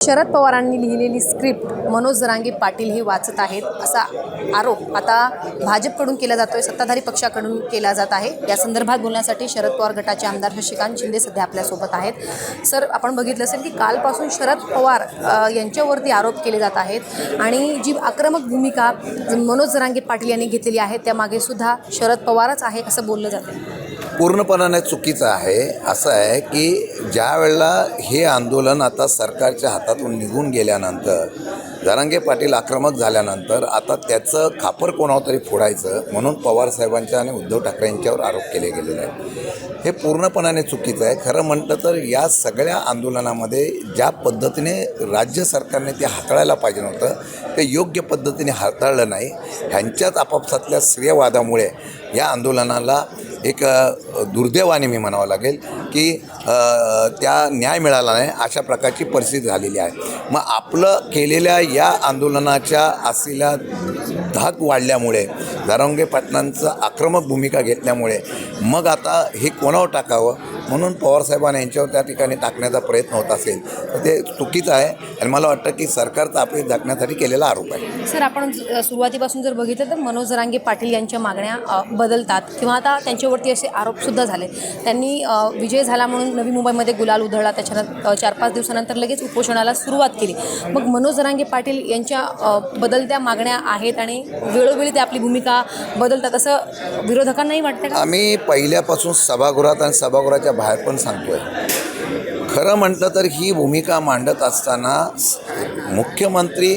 शरद पवारांनी लिहिलेली स्क्रिप्ट मनोज जरांगे पाटील हे वाचत आहेत असा आरोप आता भाजपकडून केला जातो आहे सत्ताधारी पक्षाकडून केला जात आहे. या संदर्भात बोलण्यासाठी शरद पवार गटाचे आमदार शशिकांत शिंदे सध्या आपल्यासोबत आहेत. सर आपण बघितलं असेल की कालपासून शरद पवार यांच्यावरती आरोप केले जात आहेत आणि जी आक्रमक भूमिका मनोज जरांगे पाटील यांनी घेतलेली आहे त्यामागे सुद्धा शरद पवारच आहे असं बोललं जातं पूर्णपणाने चुकीचं आहे. असं आहे की ज्या वेळेला हे आंदोलन आता सरकारच्या हातातून निघून गेल्यानंतर जरांगे पाटील आक्रमक झाल्यानंतर आता त्याचं खापर कोणावर तरी फोडायचं म्हणून पवारसाहेबांच्या आणि उद्धव ठाकरे यांच्यावर आरोप केले गेलेले आहेत. हे पूर्णपणाने चुकीचं आहे. खरं म्हटलं तर या सगळ्या आंदोलनामध्ये ज्या पद्धतीने राज्य सरकारने ते हाताळायला पाहिजे नव्हतं ते योग्य पद्धतीने हाताळलं नाही. ह्यांच्याच आपापसातल्या श्रेयवादामुळे या आंदोलनाला एक दुर्दैवाने मी म्हणावं लागेल की त्या न्याय मिळाला नाही अशा प्रकारची परिस्थिती झालेली आहे. मग आपलं केलेल्या या आंदोलनाच्या असलेल्या धाक वाढल्यामुळे दारंगे पाटलांचं आक्रमक भूमिका घेतल्यामुळे मग आता हे कोणावर टाकावं? म्हणून पवारसाहेबांना यांच्यावर त्या ठिकाणी टाकण्याचा प्रयत्न होत असेल. तर ते चुकीचं आहे आणि मला वाटतं की सरकारचा आपली झाकण्यासाठी केलेला आरोप आहे. सर आपण सुरुवातीपासून जर बघितलं तर मनोज जरांगे पाटील यांच्या मागण्या बदलतात. किंवा आता त्यांच्यावरती असे आरोपसुद्धा झाले. त्यांनी विजय झाला म्हणून नवी मुंबईमध्ये गुलाल उधळला. त्याच्यानंतर चार पाच दिवसानंतर लगेच उपोषणाला सुरुवात केली. मग मनोज जरांगे पाटील यांच्या बदलत्या मागण्या आहेत आणि वेळोवेळी ते आपली भूमिका बदलतात असं विरोधकांनाही वाटतं का? आम्ही पहिल्यापासून सभागृहात आणि सभागृहाच्या बाहेर पण सांगतोय. खरं म्हटलं तर ही भूमिका मांडत असताना मुख्यमंत्री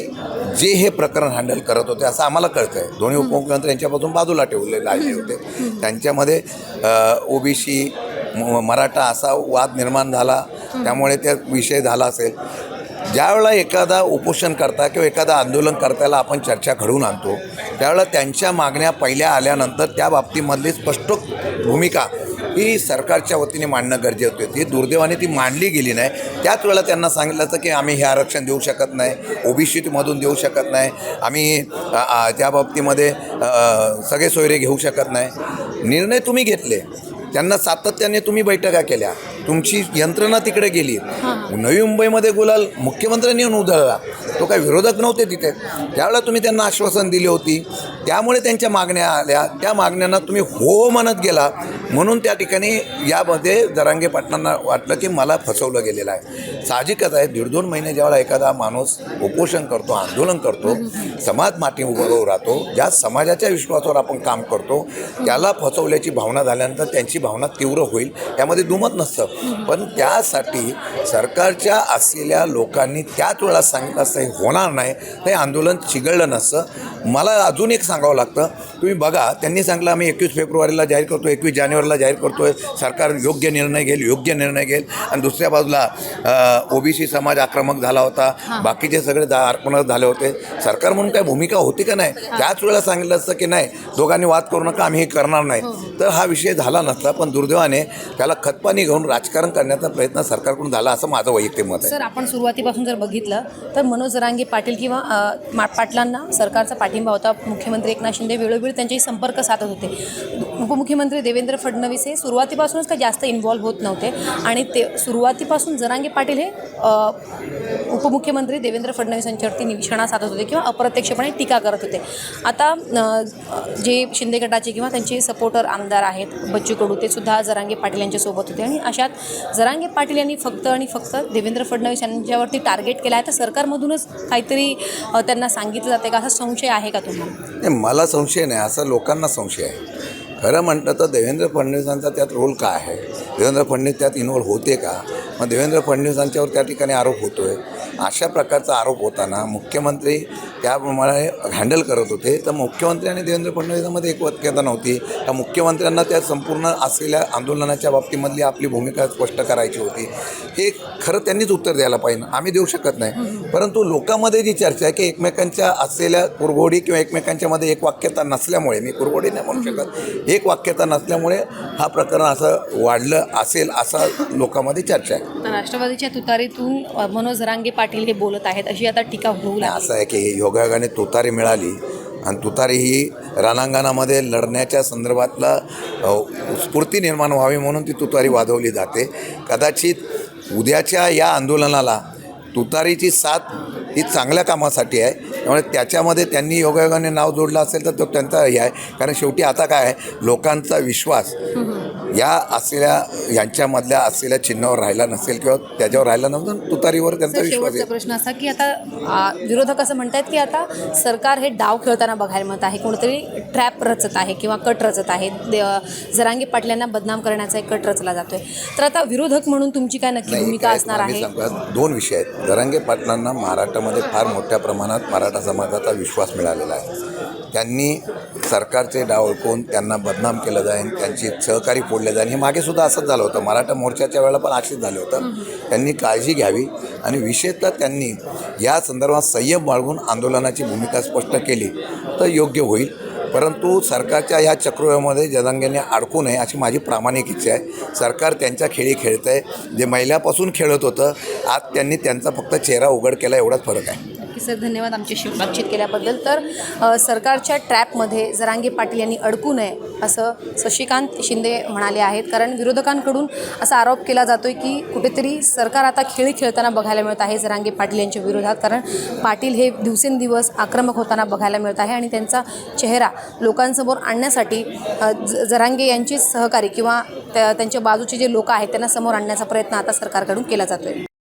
जे हे प्रकरण हँडल करत होते असं आम्हाला कळतं आहे दोन्ही उपमुख्यमंत्री यांच्यापासून बाजूला ठेवलेले आले होते. त्यांच्यामध्ये ओबीसी मराठा असा वाद निर्माण झाला. त्यामुळे त्या विषय झाला असेल. ज्यावेळेला एखादा उपोषण करता किंवा एखादा आंदोलन करताना आपण चर्चा घडवून आणतो त्यावेळेला त्यांच्या मागण्या पहिल्या आल्यानंतर त्या बाबतीमधली स्पष्ट भूमिका ही सरकारच्या वतीने मांडणं गरजेचं होते. ती दुर्दैवाने ती मांडली गेली नाही. त्याच वेळेला त्यांना सांगितलं होतं की आम्ही हे आरक्षण देऊ शकत नाही ओबीसीमधून देऊ शकत नाही आम्ही त्या बाबतीमध्ये सगळे सोयरे घेऊ शकत नाही. निर्णय तुम्ही घेतले. त्यांना सातत्याने तुम्ही बैठका केल्या. तुमची यंत्रणा तिकडे गेली. नवी मुंबईमध्ये गुलाल मुख्यमंत्र्यांनी येऊन उधळला. तो काही विरोधक नव्हते तिथे. त्यावेळेला तुम्ही त्यांना आश्वासन दिली होती. त्यामुळे त्यांच्या मागण्या आल्या. त्या मागण्यांना तुम्ही हो म्हणत गेला. म्हणून त्या ठिकाणी यामध्ये जरांगे पाटलांना वाटलं की मला फसवलं गेलेलं आहे. साहजिकच आहे. दीड दोन महिने ज्यावेळेला एखादा माणूस उपोषण करतो आंदोलन करतो समाज माती उभं राहतो ज्या समाजाच्या विश्वासावर आपण काम करतो त्याला फसवल्याची भावना झाल्यानंतर त्यांची भावना तीव्र होईल. यामध्ये दुमत नसतं. पण त्यासाठी सरकारच्या असलेल्या लोकांनी त्याच वेळा सांगितलं असतं हे होणार नाही. हे आंदोलन चिघळलं नसतं. मला अजून एक सांगावं लागतं. तुम्ही बघा त्यांनी सांगितलं आम्ही एकवीस फेब्रुवारीला जाहीर करतो एकवीस जानेवारीला जाहीर करतो आहे सरकार योग्य निर्णय घेईल योग्य निर्णय घेईल. आणि दुसऱ्या बाजूला ओबीसी समाज आक्रमक झाला होता. बाकीचे सगळे जा आक्रमक झाले होते. सरकार म्हणून काय भूमिका होती का नाही? त्याच वेळेला सांगितलं असतं की नाही दोघांनी वाद करू नका आम्ही हे करणार नाही. तर हा विषय झाला नसता पण दुर्दैवाने त्याला खतपाणी घेऊन राजकारण करण्याचा प्रयत्न सरकारकडून झाला असं माझं वैयक्तिक मत आहे. सर आपण सुरुवातीपासून जर बघितलं तर मनोज रांगे पाटील किंवा अ, मा- पाटलांना सरकारचा पाठिंबा होता. मुख्यमंत्री एकनाथ शिंदे वेळोवेळी त्यांच्याशी संपर्क साधत होते. उपमुख्यमंत्री देवेंद्र फडणवीस हे सुरुवातीपासूनच काही जास्त इन्व्हॉल्व्ह होत नव्हते. आणि ते सुरुवातीपासून जरांगे पाटील हे अ, उपमुख्यमंत्री देवेंद्र फडणवीस यांच्यावरती साधत होते किंवा अप्रत्यक्षपणे टीका करत होते. आता जे शिंदे गटाचे किंवा त्यांचे सपोर्टर आमदार आहेत बच्चू कडू ते सुद्धा जरांगे पाटील यांच्यासोबत होते. आणि अशात जरांगे पाटील यांनी फक्त आणि फक्त देवेंद्र फडणवीस यांच्यावरती टार्गेट केला आहे. तर सरकारमधूनच काहीतरी त्यांना सांगितलं जाते का? असा संशय आहे का तुम्हाला? नाही मला संशय नाही. असं लोकांना संशय आहे. खरं म्हटलं तर देवेंद्र फडणवीसांचा त्यात रोल काय आहे? देवेंद्र फडणवीस त्यात इन्व्हॉल्व होते का? मग देवेंद्र फडणवीसांच्यावर त्या ठिकाणी आरोप होतो आहे अशा प्रकारचा आरोप होताना मुख्यमंत्री त्याप्रमाणे हँडल करत होते. तर मुख्यमंत्री आणि देवेंद्र फडणवीसांमध्ये एक वाक्यता नव्हती. त्या मुख्यमंत्र्यांना त्या संपूर्ण असलेल्या आंदोलनाच्या बाबतीमधली आपली भूमिका स्पष्ट करायची होती. हे खरं त्यांनीच उत्तर द्यायला पाहिजे. आम्ही देऊ शकत नाही. परंतु लोकांमध्ये जी चर्चा आहे की एकमेकांच्या असलेल्या कुरघोडी किंवा एकमेकांच्यामध्ये एक वाक्यता नसल्यामुळे मी कुरघोडी नाही म्हणू शकत एक वाक्यता नसल्यामुळे हा प्रकरण असं वाढलं असेल असा लोकांमध्ये चर्चा आहे. राष्ट्रवादीच्या तुतारीतून मनोज रांगे पाटील हे बोलत आहेत अशी आता टीका होऊ लागली. असं आहे की योगायोगाने तुतारी मिळाली आणि तुतारी ही रणांगणामध्ये लढण्याच्या संदर्भातला स्फूर्ती निर्माण व्हावी म्हणून ती तुतारी वाजवली जाते. कदाचित उद्याच्या या आंदोलनाला तुतारीची साथ ही चांगल्या कामासाठी आहे. त्यामुळे त्याच्यामध्ये त्यांनी योगायोगाने नाव जोडलं असेल तर तो त्यांचा हे आहे. कारण शेवटी आता काय आहे? लोकांचा विश्वास. या असलेल्या यांच्यामधल्या असलेल्या चिन्हावर राहिला नसेल किंवा त्याच्यावर राहिला नसेल तर तुतारीवर त्यांचा विश्वास आहे. प्रश्न असा की आता आ, विरोधक असं म्हणतात की आता सरकार हे डाव खेळताना बघायला मिळत आहे कोणतरी ट्रॅप रचत आहे किंवा कट रचत आहे जरांगे पाटलांना बदनाम करण्याचा एक कट रचला जातोय. तर आता विरोधक म्हणून तुमची काय नक्की भूमिका असणार आहे? दोन विषय आहेत. जरांगे पाटलांना महाराष्ट्रामध्ये फार मोठ्या प्रमाणात मराठा समाजाचा विश्वास मिळालेला आहे. त्यांनी सरकारचे डाव ओळखून त्यांना बदनाम केलं जाईल त्यांची सहकारी फोडले जाईल हे मागे सुद्धा असंच झालं होतं. मराठा मोर्चाच्या वेळेला पण असेच झालं होतं. त्यांनी काळजी घ्यावी आणि विशेषतः त्यांनी या संदर्भात संयम बाळगून आंदोलनाची भूमिका स्पष्ट केली तर योग्य होईल. परंतु सरकारच्या या चक्रव्यूहामध्ये जनांगेने अडकू नये अशी माझी प्रामाणिक इच्छा आहे. सरकार त्यांच्या खेळी खेळत आहे जे महिल्यापासून खेळत होतं आज त्यांनी त्यांचा फक्त चेहरा उघड केला एवढाच फरक आहे. सर धन्यवाद आमच्याशी बातचीत केल्याबद्दल. तर सरकारच्या ट्रॅपमध्ये जरांगे पाटील यांनी अडकू नये असं शशिकांत शिंदे म्हणाले आहेत. कारण विरोधकांकडून असा आरोप केला जातो आहे की कुठेतरी सरकार आता खेळी खेळताना बघायला मिळत आहे जरांगे पाटील यांच्या विरोधात. कारण पाटील हे दिवसेंदिवस आक्रमक होताना बघायला मिळत आहे आणि त्यांचा चेहरा लोकांसमोर आणण्यासाठी ज- जरांगे यांचे सहकारी किंवा त्या- त्यांच्या बाजूचे जे लोक आहेत त्यांना समोर आणण्याचा प्रयत्न आता सरकारकडून केला जातो आहे